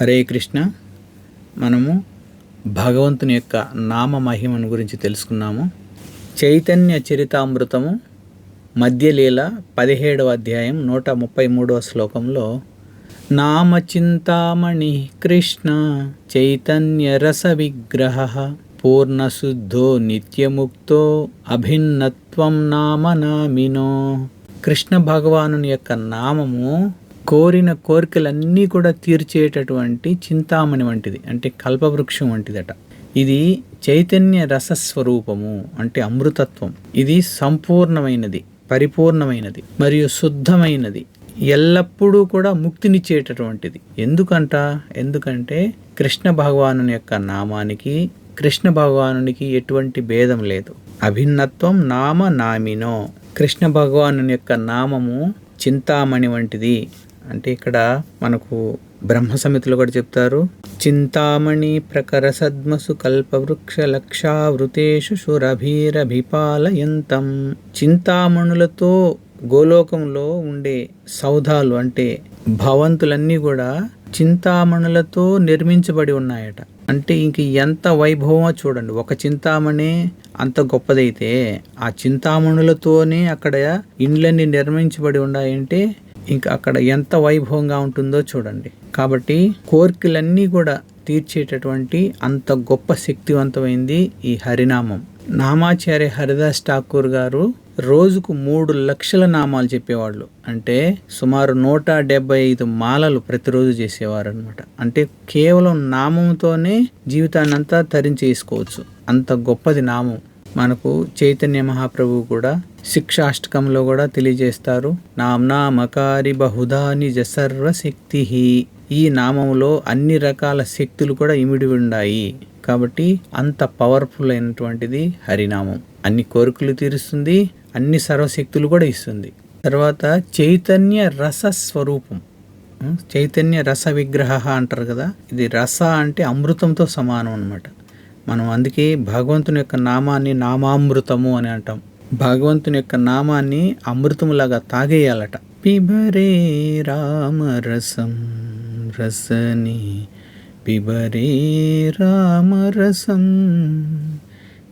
హరే కృష్ణ. మనము భగవంతుని యొక్క నామ మహిమను గురించి తెలుసుకున్నాము. చైతన్య చరితామృతము మధ్యలీల పదిహేడవ అధ్యాయం నూట ముప్పై మూడవ శ్లోకంలో నామచింతామణి కృష్ణ చైతన్య రస విగ్రహ పూర్ణశుద్ధో నిత్యముక్తో అభిన్నత్వం నామ నామినో. కృష్ణ భగవానుని యొక్క నామము కోరిన కోరికలన్నీ కూడా తీర్చేటటువంటి చింతామణి వంటిది అంటే కల్పవృక్షం వంటిదట. ఇది చైతన్య రసస్వరూపము అంటే అమృతత్వం. ఇది సంపూర్ణమైనది పరిపూర్ణమైనది మరియు శుద్ధమైనది. ఎల్లప్పుడూ కూడా ముక్తినిచ్చేటటువంటిది. ఎందుకంట? ఎందుకంటే కృష్ణ భగవాను యొక్క నామానికి కృష్ణ భగవానునికి ఎటువంటి భేదం లేదు. అభిన్నత్వం నామ నామినో. కృష్ణ భగవాను యొక్క నామము చింతామణి వంటిది. అంటే ఇక్కడ మనకు బ్రహ్మ సమితిలో కూడా చెప్తారు చింతామణి ప్రకర సద్మసు కల్పవృక్ష లక్షావృతేషు సురభీరభిపాలయంతం చింతామణులతో గోలోకంలో ఉండే సౌధాలు అంటే భవంతులన్నీ కూడా చింతామణులతో నిర్మించబడి ఉన్నాయట. అంటే ఇంక ఎంత వైభవమో చూడండి. ఒక చింతామణి అంత గొప్పదైతే ఆ చింతామణులతోనే అక్కడ ఇండ్లన్నీ నిర్మించబడి ఉన్నాయంటే ఇంకా అక్కడ ఎంత వైభవంగా ఉంటుందో చూడండి. కాబట్టి కోరికలన్నీ కూడా తీర్చేటటువంటి అంత గొప్ప శక్తివంతమైంది ఈ హరినామం. నామాచార్య హరిదాస్ ఠాకూర్ గారు రోజుకు మూడు లక్షల నామాలు చెప్పేవాళ్ళు. అంటే సుమారు నూట డెబ్బై ఐదు మాలలు ప్రతిరోజు చేసేవారు అనమాట అంటే కేవలం నామంతోనే జీవితాన్నంతా తరించేసుకోవచ్చు. అంత గొప్పది నామం. మనకు చైతన్య మహాప్రభు కూడా శిక్షాష్టకంలో కూడా తెలియజేస్తారు. నామ్నామకారి బహుధా నిజ సర్వశక్తి ఈ నామంలో అన్ని రకాల శక్తులు కూడా ఇమిడి ఉన్నాయి కాబట్టి అంత పవర్ఫుల్ అయినటువంటిది హరినామం. అన్ని కోరికలు తీరుస్తుంది అన్ని సర్వశక్తులు కూడా ఇస్తుంది. తర్వాత చైతన్య రస స్వరూపం. చైతన్య రస విగ్రహ అంటారు కదా ఇది రస అంటే అమృతంతో సమానం అన్నమాట. మనం అందుకే భగవంతుని యొక్క నామాన్ని నామామృతము అని అంటాం. భగవంతుని యొక్క నామాన్ని అమృతములాగా తాగేయాలట. పిబరే రామరసం రసని. పిబరే రామరసం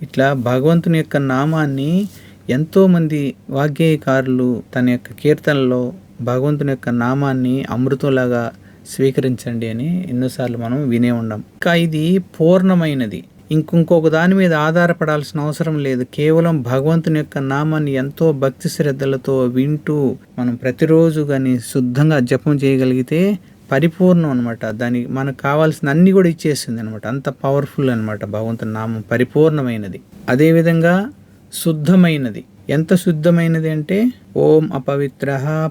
ఇట్లా భగవంతుని యొక్క నామాన్ని ఎంతోమంది వాగ్గేయకారులు తన యొక్క కీర్తనలో భగవంతుని యొక్క నామాన్ని అమృతంలాగా స్వీకరించండి అని ఎన్నోసార్లు మనం వినే ఉండం. ఇంకా ఇది పూర్ణమైనది. ఇంకొక దాని మీద ఆధారపడాల్సిన అవసరం లేదు. కేవలం భగవంతుని యొక్క నామాన్ని ఎంతో భక్తి శ్రద్ధలతో వింటూ మనం ప్రతిరోజు కానీ శుద్ధంగా జపం చేయగలిగితే పరిపూర్ణం అనమాట దానికి మనకు కావాల్సిన అన్ని కూడా ఇచ్చేసింది అనమాట అంత పవర్ఫుల్ అనమాట భగవంతుని నామం పరిపూర్ణమైనది. అదేవిధంగా శుద్ధమైనది. ఎంత శుద్ధమైనది అంటే ఓం అపవిత్ర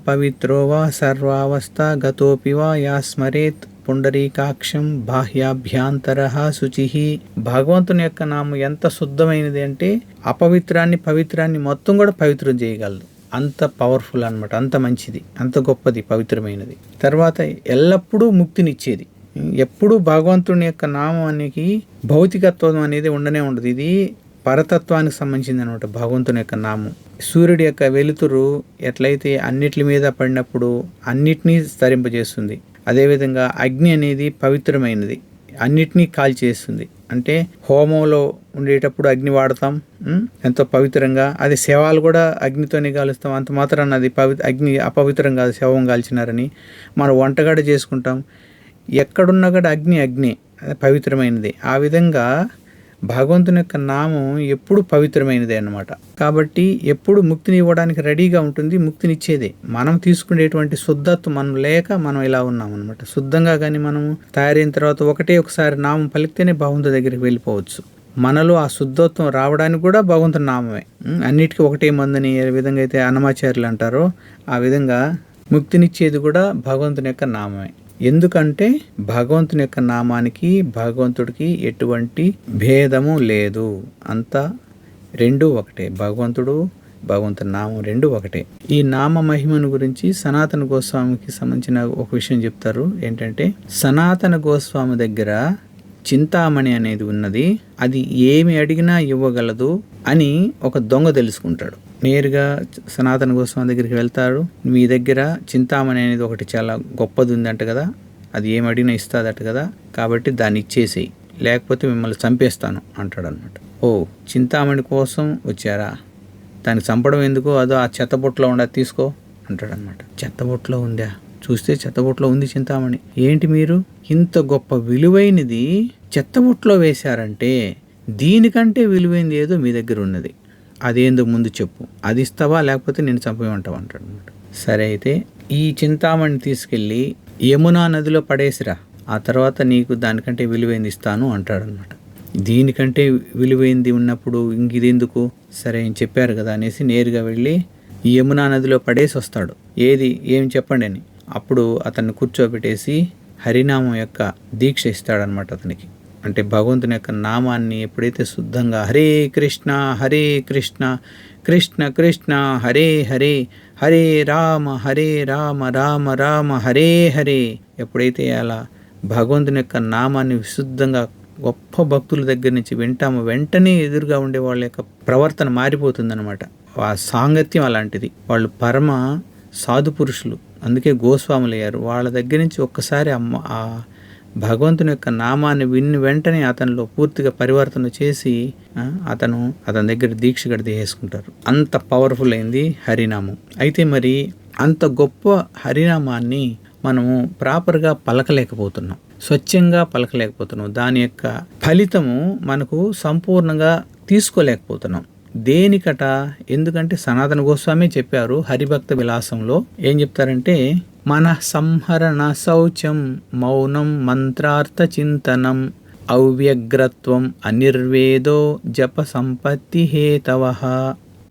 పవిత్రోవా సర్వావస్థ గతోపివా యా స్మరేత్ పుండరీకాక్షం బాహ్యాభ్యాంతర శుచి. భగవంతుని యొక్క నామం ఎంత శుద్ధమైనది అంటే అపవిత్రాన్ని పవిత్రాన్ని మొత్తం కూడా పవిత్రం చేయగలదు. అంత పవర్ఫుల్ అన్నమాట అంత మంచిది అంత గొప్పది పవిత్రమైనది. తర్వాత ఎల్లప్పుడూ ముక్తినిచ్చేది. ఎప్పుడూ భగవంతుని యొక్క నామానికి భౌతికత్వం అనేది ఉండనే ఉండదు. ఇది పరతత్వానికి సంబంధించింది అనమాట భగవంతుని యొక్క నామం. సూర్యుడి యొక్క వెలుతురు ఎట్లయితే అన్నిటి మీద పడినప్పుడు అన్నిటినీ స్తరింపజేస్తుంది అదేవిధంగా అగ్ని అనేది పవిత్రమైనది. అన్నిటినీ కాల్చేస్తుంది అంటే హోమంలో ఉండేటప్పుడు అగ్ని వాడతాం ఎంతో పవిత్రంగా. అది శవాలు కూడా అగ్నితోనే కాలుస్తాం. అంత మాత్రాన అది పవి అగ్ని అపవిత్రం కాదు శవం కాల్చినారని మనం వంటగడ చేసుకుంటాం. ఎక్కడున్నా కూడా అగ్ని అగ్ని పవిత్రమైనది. ఆ విధంగా భగవంతుని యొక్క నామం ఎప్పుడు పవిత్రమైనదే అన్నమాట. కాబట్టి ఎప్పుడు ముక్తిని ఇవ్వడానికి రెడీగా ఉంటుంది ముక్తినిచ్చేదే. మనం తీసుకునేటువంటి శుద్ధత్వం మనం లేక మనం ఇలా ఉన్నాం అనమాట శుద్ధంగా కానీ మనం తయారైన తర్వాత ఒకటే ఒకసారి నామం పలికితేనే భగవంతుడి దగ్గరికి వెళ్ళిపోవచ్చు. మనలో ఆ శుద్ధత్వం రావడానికి కూడా భగవంతుని నామమే. అన్నిటికీ ఒకటే మందని ఏ విధంగా అయితే అన్నమాచార్యులు అంటారో ఆ విధంగా ముక్తినిచ్చేది కూడా భగవంతుని యొక్క నామమే. ఎందుకంటే భగవంతుని యొక్క నామానికి భగవంతుడికి ఎటువంటి భేదము లేదు. అంతా రెండు ఒకటే. భగవంతుడు భగవంతుని నామం రెండు ఒకటే. ఈ నామ మహిమను గురించి సనాతన గోస్వామికి సంబంధించిన ఒక విషయం చెప్తారు. ఏంటంటే సనాతన గోస్వామి దగ్గర చింతామణి అనేది ఉన్నది అది ఏమి అడిగినా ఇవ్వగలదు అని ఒక దొంగ తెలుసుకుంటాడు. నేరుగా సనాతన గోస్వామి దగ్గరికి వెళ్తాడు. మీ దగ్గర చింతామణి అనేది ఒకటి చాలా గొప్పది ఉందంట కదా అది ఏం అడిగినా ఇస్తాదట కదా కాబట్టి దాన్ని ఇచ్చేసేయి లేకపోతే మిమ్మల్ని చంపేస్తాను అంటాడు అనమాట ఓ చింతామణి కోసం వచ్చారా? దాన్ని చంపడం ఎందుకు? అదో ఆ చెత్తబుట్టలో ఉండ తీసుకో అంటాడనమాట చెత్తబుట్టలో ఉందా? చూస్తే చెత్తబుట్టలో ఉంది చింతామణి. ఏంటి మీరు? ఇంత గొప్ప విలువైనది చెత్తబుట్టలో వేశారంటే దీనికంటే విలువైనది ఏదో మీ దగ్గర ఉన్నది. అదేందో ముందు చెప్పు. అది ఇస్తావా లేకపోతే నేను చంపేమంటావు అంటాడు అనమాట సరే అయితే ఈ చింతామణి తీసుకెళ్ళి యమునా నదిలో పడేసిరా. ఆ తర్వాత నీకు దానికంటే విలువైంది ఇస్తాను అంటాడనమాట దీనికంటే విలువైంది ఉన్నప్పుడు ఇంక ఇదెందుకు? సరే అని చెప్పారు కదా అనేసి నేరుగా వెళ్ళి యమునా నదిలో పడేసి వస్తాడు. ఏది? ఏం చెప్పండి అని. అప్పుడు అతన్ని కూర్చోబెట్టేసి హరినామం యొక్క దీక్ష ఇస్తాడనమాట అతనికి. అంటే భగవంతుని యొక్క నామాన్ని ఎప్పుడైతే శుద్ధంగా హరే కృష్ణ హరే కృష్ణ కృష్ణ కృష్ణ హరే హరే హరే రామ హరే రామ రామ రామ హరే హరే ఎప్పుడైతే అలా భగవంతుని యొక్క నామాన్ని విశుద్ధంగా గొప్ప భక్తుల దగ్గర నుంచి వింటాము వెంటనే ఎదురుగా ఉండే వాళ్ళ యొక్క ప్రవర్తన మారిపోతుందన్నమాట. ఆ సాంగత్యం అలాంటిది. వాళ్ళు పరమ సాధు పురుషులు అందుకే గోస్వాములు అయ్యారు వాళ్ళ దగ్గర నుంచి ఒక్కసారి అమ్మ ఆ భగవంతుని యొక్క నామాన్ని విన్ని వెంటనే అతనిలో పూర్తిగా పరివర్తన చేసి అతను అతని దగ్గర దీక్ష గడి అంత పవర్ఫుల్ అయింది హరినామం. అయితే మరి అంత గొప్ప హరినామాన్ని మనము ప్రాపర్గా పలకలేకపోతున్నాం. స్వచ్ఛంగా పలకలేకపోతున్నాం. దాని యొక్క ఫలితము మనకు సంపూర్ణంగా తీసుకోలేకపోతున్నాం. దేనికట? ఎందుకంటే సనాతన గోస్వామి చెప్పారు హరిభక్త విలాసంలో. ఏం చెప్తారంటే మన సంహరణ శౌచం మౌనం మంత్రార్థ చింతనం అవ్యగ్రత్వం అనిర్వేదో జప సంపత్తి హేతవ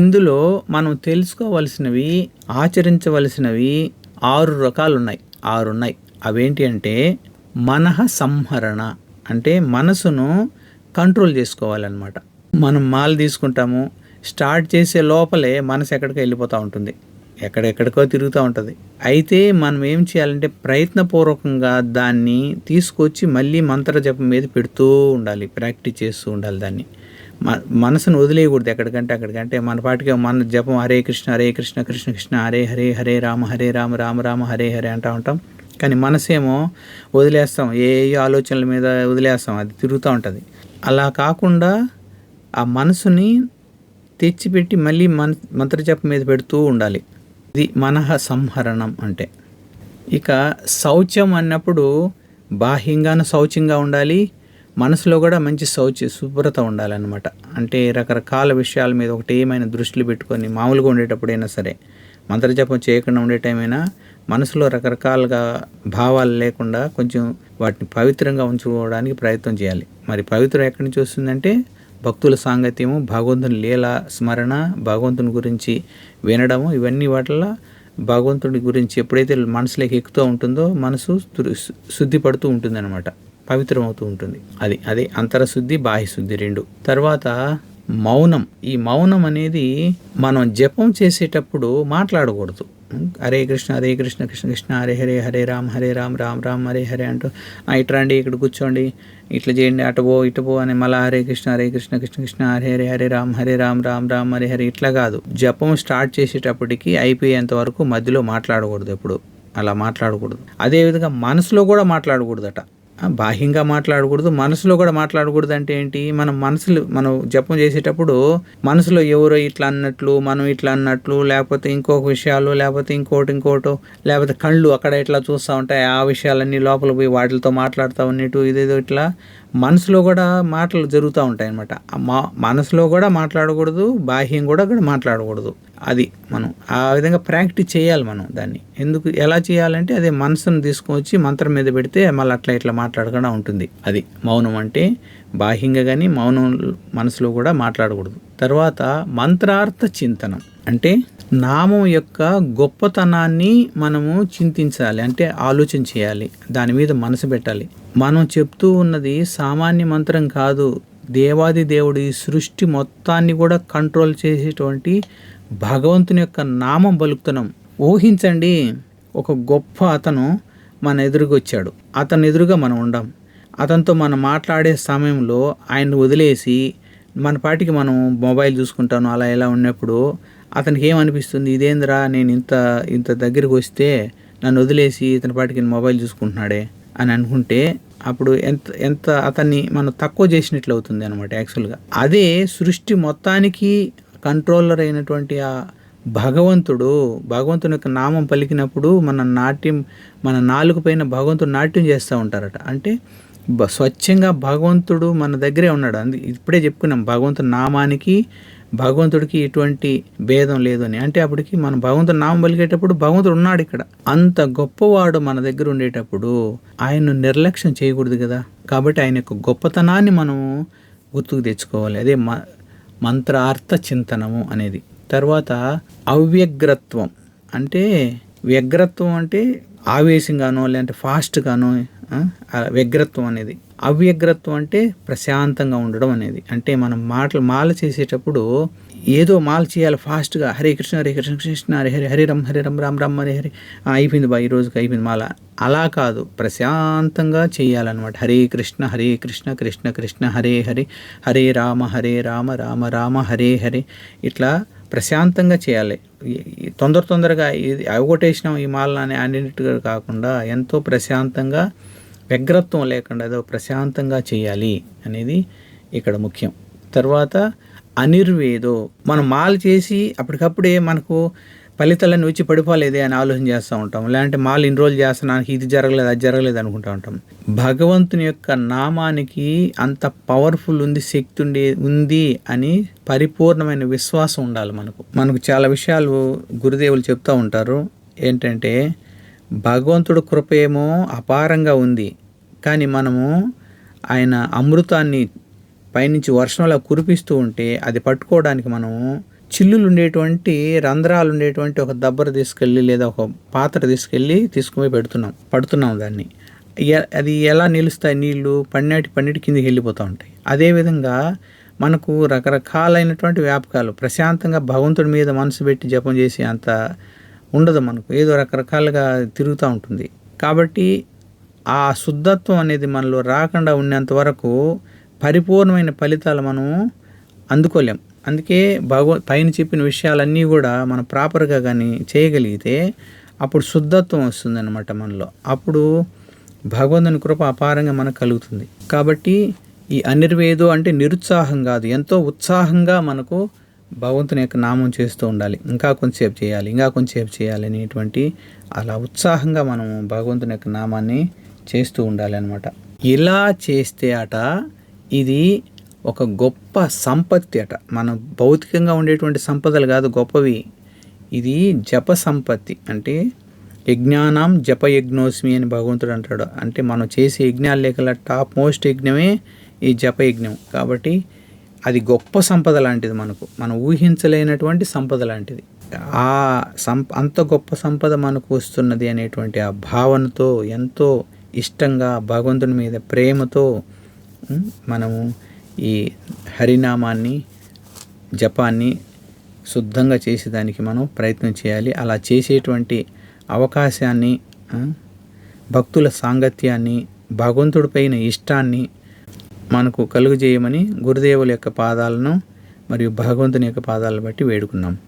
ఇందులో మనం తెలుసుకోవలసినవి ఆచరించవలసినవి ఆరు రకాలు ఉన్నాయి ఆరు ఉన్నాయి అవేంటి అంటే మనః సంహరణ. అంటే మనసును కంట్రోల్ చేసుకోవాలన్నమాట. మనం మాల్ తీసుకుంటాము స్టార్ట్ చేసే లోపలే మనసు ఎక్కడికి వెళ్ళిపోతూ ఉంటుంది. ఎక్కడెక్కడికో తిరుగుతూ ఉంటుంది. అయితే మనం ఏం చేయాలంటే ప్రయత్నపూర్వకంగా దాన్ని తీసుకొచ్చి మళ్ళీ మంత్ర జపం మీద పెడుతూ ఉండాలి. ప్రాక్టీస్ చేస్తూ ఉండాలి దాన్ని. మ మనసును వదిలేయకూడదు ఎక్కడికంటే అక్కడికంటే మన పాటికి మన జపం హరే కృష్ణ హరే కృష్ణ కృష్ణ కృష్ణ హరే హరే హరే రామ హరే రామ రామ రామ హరే హరే అంటూ ఉంటాం. కానీ మనసేమో వదిలేస్తాం. ఏ ఏ ఆలోచనల మీద వదిలేస్తాం. అది తిరుగుతూ ఉంటుంది. అలా కాకుండా ఆ మనసుని తెచ్చిపెట్టి మళ్ళీ మన మంత్రజపం మీద పెడుతూ ఉండాలి. ఇది మనహ సంహరణం అంటే. ఇక శౌచం అన్నప్పుడు బాహ్యంగాను శౌచ్యంగా ఉండాలి. మనసులో కూడా మంచి శౌచ శుభ్రత ఉండాలన్నమాట. అంటే రకరకాల విషయాల మీద ఒకటి ఏమైనా దృష్టిలో పెట్టుకొని మామూలుగా ఉండేటప్పుడైనా సరే మంత్రజపం చేయకుండా ఉండేటమైనా మనసులో రకరకాలుగా భావాలు లేకుండా కొంచెం వాటిని పవిత్రంగా ఉంచుకోవడానికి ప్రయత్నం చేయాలి. మరి పవిత్రం ఎక్కడి నుంచి వస్తుందంటే భక్తుల సాంగత్యము భగవంతుని లీల స్మరణ భగవంతుని గురించి వినడము ఇవన్నీ వాటిల్లో భగవంతుడి గురించి ఎప్పుడైతే మనసులోకి ఎక్కుతూ ఉంటుందో మనసు శుద్ధిపడుతూ శుద్ధి పడుతూ ఉంటుంది అనమాట పవిత్రమవుతూ ఉంటుంది. అది అదే అంతరశుద్ధి బాహ్య శుద్ధి రెండు. తర్వాత మౌనం. ఈ మౌనం అనేది మనం జపం చేసేటప్పుడు మాట్లాడకూడదు. హరే కృష్ణ హరే కృష్ణ కృష్ణ కృష్ణ హరే హరే హరే రామ్ హరే రామ్ రామ్ రామ్ హరే హరే అంటూ "ఆ, ఇక్కడ కూర్చోండి ఇట్లా చేయండి అటు పో ఇటు పో అని మళ్ళా హరే కృష్ణ హరే కృష్ణ కృష్ణ కృష్ణ హరే హరే హరే రామ్ హరే రామ్ రామ్ రామ్ హరే హరే ఇట్లా కాదు. జపం స్టార్ట్ చేసేటప్పటికి అయిపోయేంత వరకు మధ్యలో మాట్లాడకూడదు ఎప్పుడు. అలా మాట్లాడకూడదు. అదేవిధంగా మనసులో కూడా మాట్లాడకూడదట. బాహ్యంగా మాట్లాడకూడదు మనసులో కూడా మాట్లాడకూడదు అంటే ఏంటి? మనం మనసులో మనం జపం చేసేటప్పుడు మనసులో ఎవరో ఇట్లా అన్నట్లు మనం ఇట్లా అన్నట్లు లేకపోతే ఇంకొక విషయాలు లేకపోతే ఇంకోటి ఇంకోటో లేకపోతే కళ్ళు అక్కడ ఇట్లా చూస్తూ ఉంటాయి ఆ విషయాలన్నీ లోపల పోయి వాటితో మాట్లాడుతూ ఉన్నట్టు ఇదేదో ఇట్లా. మనసులో కూడా మాటలు జరుగుతూ ఉంటాయి అనమాట మనసులో కూడా మాట్లాడకూడదు బాహ్యం కూడా కూడా మాట్లాడకూడదు. అది మనం ఆ విధంగా ప్రాక్టీస్ చేయాలి మనం దాన్ని. ఎందుకు ఎలా చేయాలంటే అదే మనసును తీసుకొచ్చి మంత్రం మీద పెడితే మళ్ళీ అట్లా ఇట్లా మాట్లాడకుండా ఉంటుంది. అది మౌనం అంటే బాహ్యంగా కానీ మౌనం మనసులో కూడా మాట్లాడకూడదు. తర్వాత మంత్రార్థ చింతనం అంటే నామం యొక్క గొప్పతనాన్ని మనము చింతించాలి. అంటే ఆలోచన చేయాలి. దాని మీద మనసు పెట్టాలి. మనం చెప్తూ ఉన్నది సామాన్య మంత్రం కాదు. దేవాది దేవుడి సృష్టి మొత్తాన్ని కూడా కంట్రోల్ చేసేటువంటి భగవంతుని యొక్క నామం పలుకుతున్నాం ఊహించండి ఒక గొప్ప అతను మన ఎదురుగా వచ్చాడు. అతను ఎదురుగా మనం ఉండం. అతనితో మనం మాట్లాడే సమయంలో ఆయన వదిలేసి మన పాటికి మనం మొబైల్ చూసుకుంటాను అలా ఇలా ఉన్నప్పుడు అతనికి ఏమనిపిస్తుంది ఇదేంద్రా నేను ఇంత ఇంత దగ్గరికి వస్తే నన్ను వదిలేసి ఇతని పాటికి మొబైల్ చూసుకుంటున్నాడే అని అనుకుంటే అప్పుడు ఎంత ఎంత అతన్ని మనం తక్కువ చేసినట్లు అవుతుంది అనమాట యాక్చువల్గా. అదే సృష్టి మొత్తానికి కంట్రోలర్ అయినటువంటి ఆ భగవంతుడు భగవంతుని యొక్క నామం పలికినప్పుడు మన నాట్యం మన నాలుగు పైన భగవంతుడు నాట్యం చేస్తూ ఉంటారట. అంటే స్వచ్ఛంగా భగవంతుడు మన దగ్గరే ఉన్నాడు. అందు ఇప్పుడే చెప్పుకున్నాం భగవంతుని నామానికి భగవంతుడికి ఎటువంటి భేదం లేదు అని. అంటే అప్పటికి మనం భగవంతుడు నామం పలికేటప్పుడు భగవంతుడు ఉన్నాడు ఇక్కడ. అంత గొప్పవాడు మన దగ్గర ఉండేటప్పుడు ఆయన్ను నిర్లక్ష్యం చేయకూడదు కదా. కాబట్టి ఆయన యొక్క గొప్పతనాన్ని మనం గుర్తుకు తెచ్చుకోవాలి. అదే మ మంత్రార్థ చింతనము అనేది. తర్వాత అవ్యగ్రత్వం. అంటే వ్యగ్రత్వం అంటే ఆవేశంగానో లేదంటే ఫాస్ట్గానో వ్యగ్రత్వం అనేది. అవ్యగ్రత్వం అంటే ప్రశాంతంగా ఉండడం అనేది. అంటే మనం మాటలు మాల చేసేటప్పుడు ఏదో మాల చేయాలి ఫాస్ట్గా. హరే కృష్ణ హరే కృష్ణ కృష్ణ హరి హరి హరి రమ్ హరే రమ్ రామ్ రామ్ హరి హరి. అయిపోయింది బా ఈ రోజుకి అయిపోయింది మాల. అలా కాదు. ప్రశాంతంగా చేయాలన్నమాట. హరే కృష్ణ హరే కృష్ణ కృష్ణ కృష్ణ హరే హరి. హరే రామ హరే రామ రామ రామ హరే హరే. ఇట్లా ప్రశాంతంగా చేయాలి. తొందర తొందరగా ఇది అవగొట్టేసినాం ఈ మాలని అన్నిటిగా కాకుండా ఎంతో ప్రశాంతంగా వ్యగ్రత్వం లేకుండా ఏదో ప్రశాంతంగా చేయాలి అనేది ఇక్కడ ముఖ్యం. తర్వాత అనిర్వేదో మనం మాల చేసి అప్పటికప్పుడే మనకు ఫలితాలన్నీ వచ్చి పడిపోలేదే అని ఆలోచన చేస్తూ ఉంటాం. లేదంటే మాలు ఇన్ని రోజులు చేస్తున్నానికి ఇది జరగలేదు అది జరగలేదు అనుకుంటూ ఉంటాం. భగవంతుని యొక్క నామానికి అంత పవర్ఫుల్ ఉంది శక్తి ఉండి ఉంది అని పరిపూర్ణమైన విశ్వాసం ఉండాలి మనకు. మనకు చాలా విషయాలు గురుదేవులు చెప్తూ ఉంటారు. ఏంటంటే భగవంతుడు కృప ఏమో అపారంగా ఉంది. కానీ మనము ఆయన అమృతాన్ని పైనుంచి వర్షంలా కురిపిస్తూ ఉంటే అది పట్టుకోవడానికి మనము చిల్లులు ఉండేటువంటి రంధ్రాలు ఉండేటువంటి ఒక దబ్బర తీసుకెళ్ళి లేదా ఒక పాత్ర తీసుకెళ్ళి తీసుకుపోయి పెడుతున్నాం పడుతున్నాం దాన్ని. అది ఎలా నిలుస్తాయి నీళ్ళు? పన్నెటి పన్నెటి కిందికి వెళ్ళిపోతూ ఉంటాయి. అదేవిధంగా మనకు రకరకాలైనటువంటి వ్యాపకాలు ప్రశాంతంగా భగవంతుడి మీద మనసు పెట్టి జపం చేసి అంత ఉండదు మనకు. ఏదో రకరకాలుగా తిరుగుతూ ఉంటుంది. కాబట్టి ఆ శుద్ధత్వం అనేది మనలో రాకుండా ఉన్నంత వరకు పరిపూర్ణమైన ఫలితాలు మనం అందుకోలేం. అందుకే భగవ పైన చెప్పిన విషయాలన్నీ కూడా మనం ప్రాపర్గా కానీ చేయగలిగితే అప్పుడు శుద్ధత్వం వస్తుందన్నమాట మనలో. అప్పుడు భగవంతుని కృప అపారంగా మనకు కలుగుతుంది. కాబట్టి ఈ అనిర్వేదో అంటే నిరుత్సాహం కాదు. ఎంతో ఉత్సాహంగా మనకు భగవంతుని యొక్క నామం చేస్తూ ఉండాలి. ఇంకా కొంచెంసేపు చేయాలి ఇంకా కొంచెంసేపు చేయాలి అనేటువంటి అలా ఉత్సాహంగా మనము భగవంతుని యొక్క నామాన్ని చేస్తూ ఉండాలి అనమాట ఇలా చేస్తే అట ఇది ఒక గొప్ప సంపత్తి అట. మన భౌతికంగా ఉండేటువంటి సంపదలు కాదు గొప్పవి. ఇది జప సంపత్తి. అంటే యజ్ఞానం జప యజ్ఞోస్మి అని భగవంతుడు అంటాడు. అంటే మనం చేసే యజ్ఞాలు లేకల టాప్ మోస్ట్ యజ్ఞమే ఈ జప యజ్ఞం. కాబట్టి అది గొప్ప సంపద లాంటిది మనకు. మనం ఊహించలేనటువంటి సంపద లాంటిది. ఆ సంప అంత గొప్ప సంపద మనకు వస్తున్నది అనేటువంటి ఆ భావనతో ఎంతో ఇష్టంగా భగవంతుని మీద ప్రేమతో మనము ఈ హరినామాన్ని జపాన్ని శుద్ధంగా చేసేదానికి మనం ప్రయత్నం చేయాలి. అలా చేసేటువంటి అవకాశాన్ని భక్తుల సాంగత్యాన్ని భగవంతుడిపైన ఇష్టాన్ని మనకు కలుగజేయమని గురుదేవుల యొక్క పాదాలను మరియు భగవంతుని యొక్క పాదాలను బట్టి వేడుకున్నాం.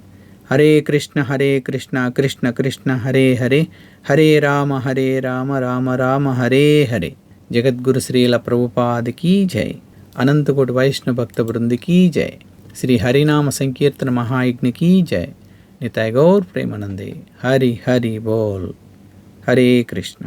హరే కృష్ణ హరే కృష్ణ కృష్ణ కృష్ణ హరే హరే. హరే రామ హరే రామ రామ రామ హరే హరే. జగద్గురు శ్రీల ప్రభుపాదికి జై. అనంతకోటి వైష్ణవ భక్త బృందికి జై. శ్రీ హరినామ సంకీర్తన మహాయజ్ఞకి జై. నితాయ్ గౌర్ ప్రేమానందే. హరి హరి బోల్. హరే కృష్ణ.